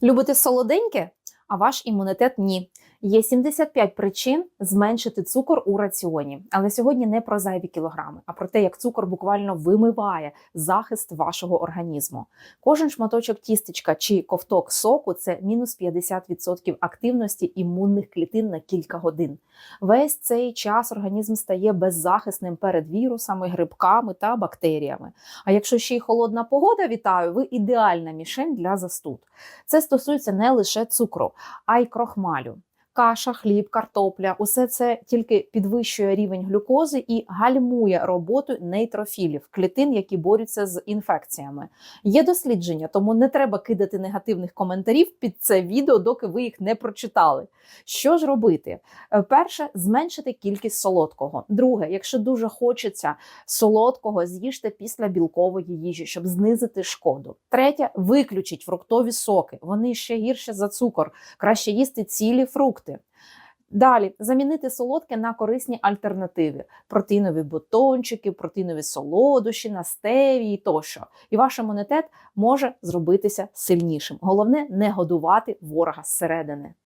Любите солоденьке, а ваш імунітет ні. Є 75 причин зменшити цукор у раціоні. Але сьогодні не про зайві кілограми, а про те, як цукор буквально вимиває захист вашого організму. Кожен шматочок тістечка чи ковток соку це мінус 50% активності імунних клітин на кілька годин. Весь цей час організм стає беззахисним перед вірусами, грибками та бактеріями. А якщо ще й холодна погода, вітаю, ви ідеальна мішень для застуд. Це стосується не лише цукру, а й крохмалю. Каша, хліб, картопля усе це тільки підвищує рівень глюкози і гальмує роботу нейтрофілів, клітин, які борються з інфекціями. Є дослідження, тому не треба кидати негативних коментарів під це відео, доки ви їх не прочитали. Що ж робити? Е, Перше, зменшити кількість солодкого. Друге, якщо дуже хочеться солодкого, з'їжте після білкової їжі, щоб знизити шкоду. Третє, виключіть фруктові соки. Вони ще гірше за цукор. Краще їсти цілі фрукти. Далі замінити солодке на корисні альтернативи: протеїнові бутончики, протеїнові солодощі, настеві і тощо. І ваш імунітет може зробитися сильнішим. Головне не годувати ворога зсередини.